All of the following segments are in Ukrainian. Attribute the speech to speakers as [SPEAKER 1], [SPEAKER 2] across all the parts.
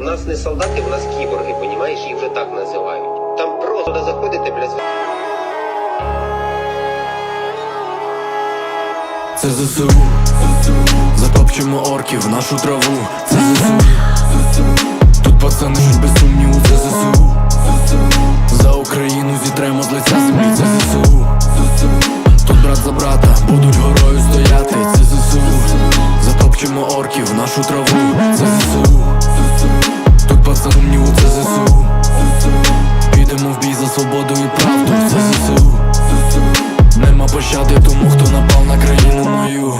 [SPEAKER 1] У нас не солдати, у нас кіборги, понімаєш, їх вже так називають. Там просто туди заходите, блядь,
[SPEAKER 2] Це ЗСУ. Затопчемо орків в нашу траву. Це ЗСУ. Тут пацани ж без сумніву це ЗСУ. За Україну зітремо з лиця землі. Це ЗСУ. Тут брат за брата будуть горою стояти. Це ЗСУ. Затопчемо орків в нашу траву. Це ЗСУ свободу і правду Це ЗСУ Нема пощади тому, хто напав на країну мою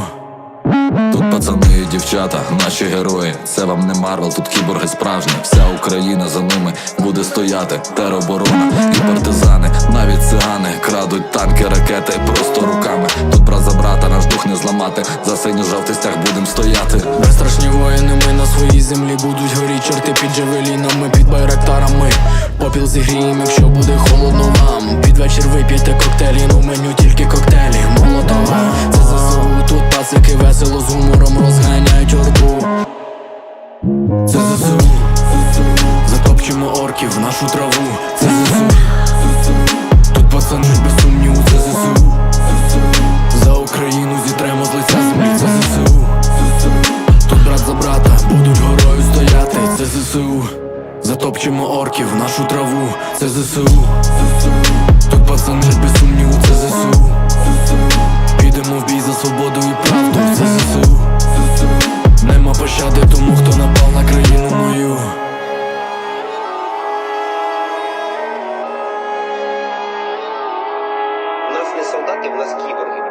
[SPEAKER 3] Тут пацани і дівчата, наші герої. Це вам не Марвел, тут кіборги справжні. Вся Україна за ними буде стояти. Тероборона і партизани, навіть цигани крадуть танки, ракети просто руками. Тут брат за брата, наш дух не зламати. За синьо-жовтий стяг будем стояти.
[SPEAKER 2] Безстрашні воїни, ми на своїй землі будуть Попіл зігріємо, якщо буде холодно вам. Під вечір вип'єте коктейлі, ну меню тільки коктейлі. Молотова, це ЗСУ, тут пацики весело з гумором розганяють орду. Це ЗСУ, затопчемо орків в нашу траву. Це ЗСУ, Затопчемо орків в нашу траву, це ЗСУ, Тут пацани без сумніву, це ЗСУ. Підемо в бій за свободу і правду, це ЗСУ. Нема пощади тому, хто напав на країну мою.
[SPEAKER 1] Нас не солдати, в нас кіборги.